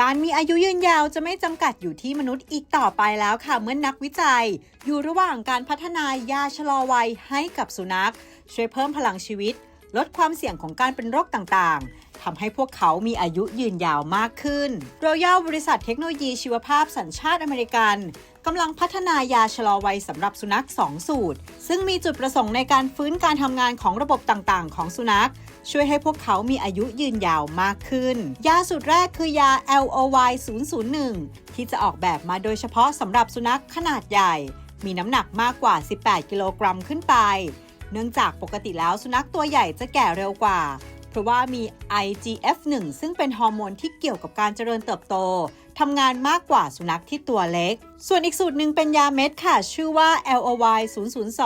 การมีอายุยืนยาวจะไม่จำกัดอยู่ที่มนุษย์อีกต่อไปแล้วค่ะ เมื่อนนักวิจัย อยู่ระหว่างการพัฒนายาชะลอวัยให้กับสุนัข ช่วยเพิ่มพลังชีวิต ลดความเสี่ยงของการเป็นโรคต่างๆ ทำให้พวกเขามีอายุยืนยาวมากขึ้น Royal บริษัทเทคโนโลยีชีวภาพสัญชาติอเมริกันกำลังพัฒนายาชะลอวัยสำหรับสุนัข 2 สูตร ซึ่งมีจุดประสงค์ในการฟื้นการทำงานของระบบต่างๆ ของสุนัข ช่วยให้พวกเขามีอายุยืนยาวมากขึ้น ยาสูตรแรกคือยา LOY 001 ที่จะออกแบบมาโดยเฉพาะสำหรับสุนัขขนาดใหญ่ มีน้ำหนักมากกว่า 18 กิโลกรัมขึ้นไป เนื่องจากปกติแล้วสุนัขตัวใหญ่จะแก่เร็วกว่า เพราะว่ามี IGF-1 ซึ่งเป็นฮอร์โมนที่เกี่ยวกับการเจริญเติบโตทำงานมากกว่าสุนัขที่ตัวเล็ก ส่วนอีกสูตรหนึ่งเป็นยาเม็ดค่ะ ชื่อว่า LOY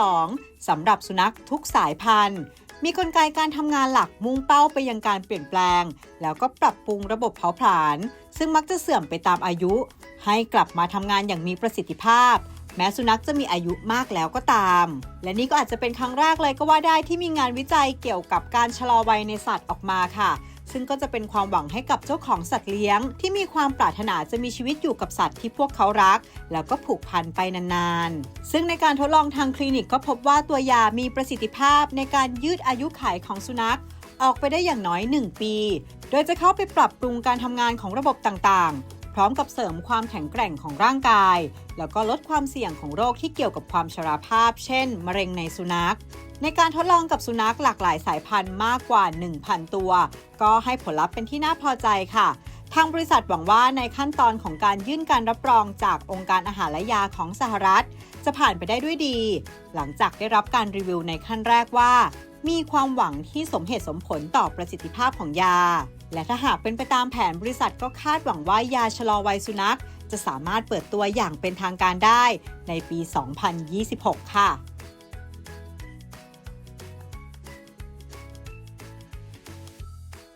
002สำหรับสุนัขทุกสายพันธุ์ มีกลไกการทำงานหลักมุ่งเป้าไปยังการเปลี่ยนแปลง แล้วก็ปรับปรุงระบบเผาผลาญซึ่งมักจะเสื่อมไปตามอายุ ให้กลับมาทำงานอย่างมีประสิทธิภาพ แม้สุนัขจะมีอายุมากแล้วก็ตาม และนี่ก็อาจจะเป็นครั้งแรกเลยก็ว่าได้ที่มีงานวิจัยเกี่ยวกับการชะลอวัยในสัตว์ออกมาค่ะ ซึ่งก็จะเป็นความหวังให้กับเจ้าของสัตว์เลี้ยง ที่มีความปรารถนาจะมีชีวิตอยู่กับสัตว์ที่พวกเขารัก แล้วก็ผูกพันไปนานๆ ซึ่งในการทดลองทางคลินิกก็พบว่าตัวยามีประสิทธิภาพในการยืดอายุขัยของสุนัขออกไปได้อย่างน้อย 1 ปี โดยจะเข้าไปปรับปรุงการทำงานของระบบต่างๆ ร้อมกับเสริมความแข็งแกร่งของร่างกาย แล้วก็ลดความเสี่ยงของโรคที่เกี่ยวกับความชราภาพ เช่น มะเร็งในสุนัข ในการทดลองกับสุนัขหลากหลายสายพันธุ์มากกว่า 1,000 ตัว ก็ให้ผลลัพธ์เป็นที่น่าพอใจค่ะทางบริษัทหวังว่าในขั้นตอนของการยื่นการรับรองจากองค์การอาหารและยาของสหรัฐ จะผ่านไปได้ด้วยดี หลังจากได้รับการรีวิวในขั้นแรกว่ามีความหวังที่สมเหตุสมผลต่อประสิทธิภาพของยา และถ้าหากเป็นไปตามแผนบริษัทก็คาดหวังว่ายาชะลอวัยสุนัข จะสามารถเปิดตัวอย่างเป็นทางการได้ในปี 2026 ค่ะ